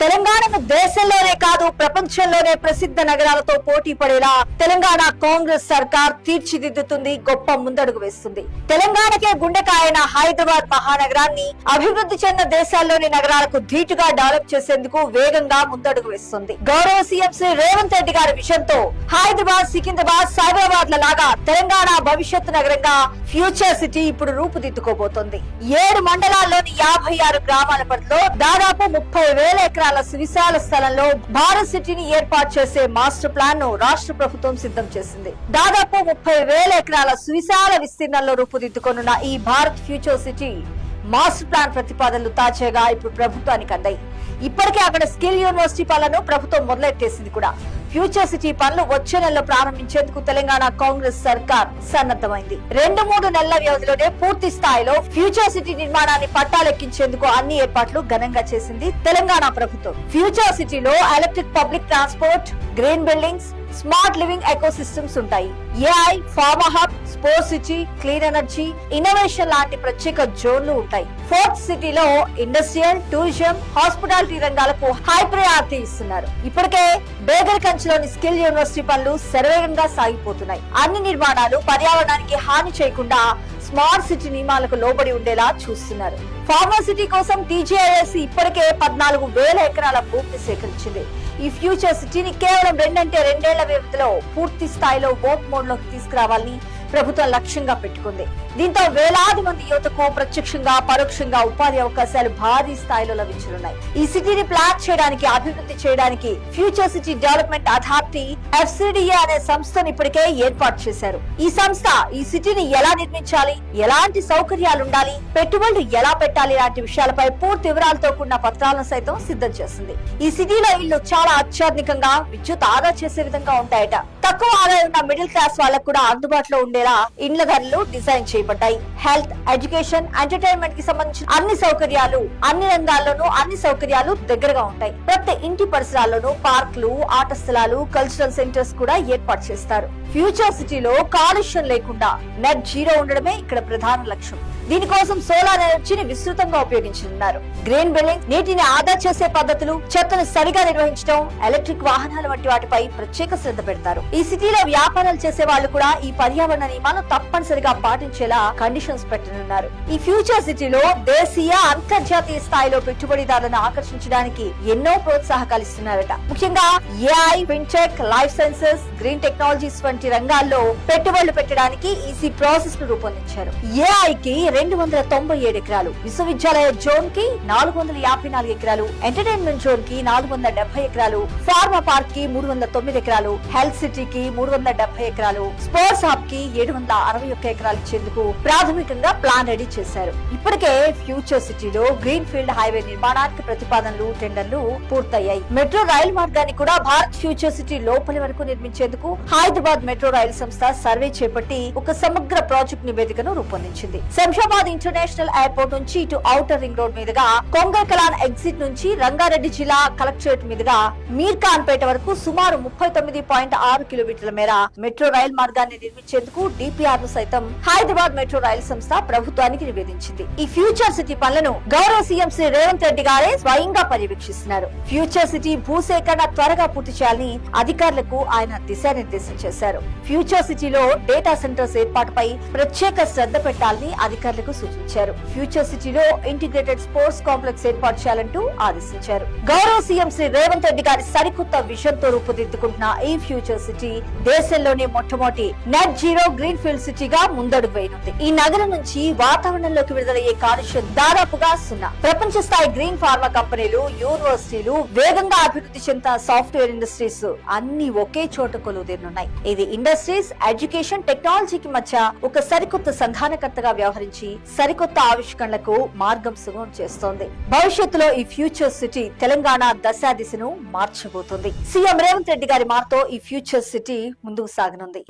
తెలంగాణను దేశంలోనే కాదు ప్రపంచంలోనే ప్రసిద్ధ నగరాలతో పోటీ పడేలా తెలంగాణ కాంగ్రెస్ సర్కార్ తీర్చిదిద్దుతుంది గొప్ప ముందడుగు వేస్తుంది. తెలంగాణకే గుండెకాయన హైదరాబాద్ మహానగరాన్ని అభివృద్ధి చెందిన దేశాల్లోని నగరాలకు ధీటుగా డెవలప్ చేసేందుకు వేగంగా ముందడుగు వేస్తుంది. గౌరవ సీఎం శ్రీ రేవంత్ రెడ్డి గారి విషయంతో హైదరాబాద్ సికింద్రాబాద్ సైబరాబాద్ లాగా తెలంగాణ భవిష్యత్ నగరంగా ఫ్యూచర్ సిటీ ఇప్పుడు రూపుదిద్దుకోబోతోంది. ఏడు మండలాల్లోని యాభై ఆరు గ్రామాల పరిధిలో దాదాపు ముప్పై వేల ఎకరాల సువిశాల స్థలంలో భారత్ సిటీని ఏర్పాటు చేసే మాస్టర్ ప్లాన్ను రాష్ట్ర ప్రభుత్వం సిద్ధం చేసింది. దాదాపు ముప్పై వేల ఎకరాల సువిశాల విస్తీర్ణంలో రూపుదిద్దుకొనున్న ఈ Bharat future city master plan ప్రతిపాదనలు తాజాగా ఇప్పుడు ప్రభుత్వానికి అందాయి. ఇప్పటికే అక్కడ స్కిల్ యూనివర్సిటీ పాలను ప్రభుత్వం మొదలెట్టేసింది కూడా. ఫ్యూచర్ సిటీ పనులు వచ్చే నెలలో ప్రారంభించేందుకు తెలంగాణ కాంగ్రెస్ సర్కార్ సన్నద్ధమైంది. రెండు మూడు నెలల వ్యవధిలోనే పూర్తి స్థాయిలో ఫ్యూచర్ సిటీ నిర్మాణాన్ని పట్టాలెక్కించేందుకు అన్ని ఏర్పాట్లు ఘనంగా చేసింది తెలంగాణ ప్రభుత్వం. ఫ్యూచర్ సిటీలో electric public transport green buildings smart living ecosystems ఉంటాయి. AI pharma hub sports city clean energy innovation లాంటి ప్రత్యేక జోన్లు ఉంటాయి. ఫోర్త్ సిటీలో ఇండస్ట్రియల్ టూరిజం హాస్పిటాలిటీ రంగాలకు హై ప్రయారిటీ ఇస్తున్నారు. ఇప్పటికే బేగర్ కంచిలోని స్కిల్ యూనివర్సిటీ పనులు శరవేగంగా సాగిపోతున్నాయి. అన్ని నిర్మాణాలు పర్యావరణానికి హాని చేయకుండా స్మార్ట్ సిటీ నియమాలకు లోబడి ఉండేలా చూస్తున్నారు. ఫార్మాసిటీ కోసం టీజీఐఎస్ ఇప్పటికే పద్నాలుగు వేల ఎకరాల భూమిని సేకరించింది. ఈ ఫ్యూచర్ సిటీని కేవలం రెండంటే రెండేళ్ళ వ్యవధిలో పూర్తి స్థాయిలో వర్క్ మోడ్లోకి తీసుకురావాలని ప్రభుత్వం లక్ష్యంగా పెట్టుకుంది. దీంతో వేలాది మంది యువతకు ప్రత్యక్షంగా పరోక్షంగా ఉపాధి అవకాశాలు భారీ స్థాయిలో లభించనున్నాయి. ఈ సిటీని ప్లాన్ చేయడానికి అభివృద్ధి చేయడానికి future city development authority FCDA అనే సంస్థను ఇప్పటికే ఏర్పాటు చేశారు. ఈ సంస్థ ఈ సిటీని ఎలా నిర్మించాలి ఎలాంటి సౌకర్యాలు ఉండాలి పెట్టుబడులు ఎలా పెట్టాలి లాంటి విషయాలపై పూర్తి వివరాలతో కూడిన పత్రాలను సైతం సిద్ధం చేస్తుంది ఈ సిటీలో ఇల్లు చాలా అత్యాధునికంగా విద్యుత్ ఆదా చేసే విధంగా ఉంటాయట. తక్కువ ఆదాయం ఉన్న మిడిల్ క్లాస్ వాళ్ళకు కూడా అందుబాటులో ఉండేలా ఇండ్ల ధరలు డిజైన్ చేయబడ్డాయి హెల్త్ ఎడ్యుకేషన్ ఎంటర్టైన్మెంట్కి సంబంధించిన అన్ని సౌకర్యాలు అన్ని రంగాల్లోనూ అన్ని సౌకర్యాలు దగ్గరగా ఉంటాయి. ప్రతి ఇంటి పరిసరాల్లోనూ పార్కులు ఆట స్థలాలు కల్చరల్ సెంటర్స్ కూడా ఏర్పాటు చేస్తారు. ఫ్యూచర్ సిటీలో కాలుష్యం లేకుండా నెట్ జీరో ఉండడమే ఇక్కడ ప్రధాన లక్ష్యం. దీనికోసం సోలార్ ఎనర్జీని విస్తృతంగా ఉపయోగించనున్నారు. గ్రీన్ బిల్డింగ్ నీటిని ఆదా చేసే పద్ధతులు చెత్తను సరిగా నిర్వహించడం ఎలక్ట్రిక్ వాహనాలు వంటి వాటిపై ప్రత్యేక శ్రద్ధ పెడతారు. ఈ సిటీలో వ్యాపారాలు చేసే వాళ్ళు కూడా ఈ పర్యావరణ నియమాలను తప్పనిసరిగా పాటించేలా కండిషన్స్ పెట్టనున్నారు. ఈ ఫ్యూచర్ సిటీలో దేశీయ అంతర్జాతీయ స్థాయిలో పెట్టుబడిదారులను ఆకర్షించడానికి ఎన్నో ప్రోత్సాహకాలు ఇస్తున్నారట ముఖ్యంగా AI fintech life sciences green technologies వంటి రంగాల్లో పెట్టుబడులు పెట్టడానికి ఈసీ ప్రాసెస్ను రూపొందించారు. ఏఐ కి రెండు వందల తొంభై ఏడు ఎకరాలు. విశ్వవిద్యాలయ జోన్కి నాలుగు వందల యాభై నాలుగు ఎకరాలు. ఎంటర్టైన్మెంట్ జోన్కి నాలుగు వందల డెబ్బై ఎకరాలు. ఫార్మా పార్క్కి మూడు వందల తొమ్మిది ఎకరాలు. హెల్త్ సిటీ కి మూడు వందల డెబ్బై ఎకరాలు. స్పోర్ట్స్ హబ్కి ఏడు వందల అరవై ఒక్క ఎకరాలు ఇచ్చేందుకు ప్రాథమికంగా ప్లాన్ రెడీ చేశారు. ఇప్పటికే ఫ్యూచర్ సిటీలో గ్రీన్ ఫీల్డ్ హైవే నిర్మాణానికి ప్రతిపాదనలు టెండర్లు పూర్తయ్యాయి. మెట్రో రైలు మార్గాన్ని కూడా భారత్ ఫ్యూచర్ సిటీ లోపలి వరకు నిర్మించేందుకు హైదరాబాద్ మెట్రో రైలు సంస్థ సర్వే చేపట్టి ఒక సమగ్ర ప్రాజెక్ట్ నివేదికను రూపొందించింది. శంషాబాద్ ఇంటర్నేషనల్ ఎయిర్పోర్ట్ నుంచి ఇటు ఔటర్ రింగ్ రోడ్ మీదుగా కొంగకలాన్ ఎగ్జిట్ నుంచి రంగారెడ్డి జిల్లా కలెక్టరేట్ మీదుగా మీర్ఖాన్ పేట వరకు సుమారు ముప్పై తొమ్మిది పాయింట్ ఆరు కిలోమీటర్ల మేర మెట్రో రైలు మార్గాన్ని నిర్మించేందుకు డిపిఆర్ను సైతం హైదరాబాద్ మెట్రో రైల్ సంస్థ ప్రభుత్వానికి నివేదించింది. ఈ ఫ్యూచర్ సిటీ పనులను గౌరవ సీఎం శ్రీ రేవంత్ రెడ్డి గారే స్వయంగా పర్యవేక్షిస్తున్నారు. ఫ్యూచర్ సిటీ భూసేకరణ త్వరగా పూర్తి చేయాలని అధికారులకు ఆయన దిశానిర్దేశం చేశారు. ఫ్యూచర్ సిటీలో డేటా సెంటర్స్ ఏర్పాటుపై ప్రత్యేక శ్రద్ధ పెట్టాలని అధికారులకు సూచించారు. ఫ్యూచర్ సిటీలో ఇంటిగ్రేటెడ్ స్పోర్ట్స్ కాంప్లెక్స్ ఏర్పాటు చేయాలంటూ ఆదేశించారు. గౌరవ సీఎం శ్రీ రేవంత్ రెడ్డి గారి సరికొత్త విజన్తో రూపుదిద్దుకుంటున్న ఈ ఫ్యూచర్ సిటీ దేశంలోనే మొట్టమొదటి నెట్ జీరో గ్రీన్ ఫీల్డ్ సిటీగా ముందడుగు వేయనుంది. ఈ నగరం నుంచి వాతావరణంలోకి విడుదలయ్యే కాలుష్యం దాదాపుగా సున్నా. ప్రపంచ స్థాయి గ్రీన్ ఫార్మా కంపెనీలు యూనివర్సిటీలు వేగంగా అభివృద్ధి చెందిన సాఫ్ట్వేర్ ఇండస్ట్రీస్ అన్ని ఒకే చోట కొలువుదీరనున్నాయి. ఇది ఇండస్ట్రీస్ ఎడ్యుకేషన్ టెక్నాలజీకి మధ్య ఒక సరికొత్త సంధానకర్తగా వ్యవహరించారు సరికొత్త ఆవిష్కరణలకు మార్గం సుగమం చేస్తోంది. భవిష్యత్తులో ఈ ఫ్యూచర్ సిటీ తెలంగాణ దశా దిశను మార్చబోతుంది. సీఎం రేవంత్ రెడ్డి గారి మార్తో ఈ ఫ్యూచర్ సిటీ ముందుకు సాగనుంది.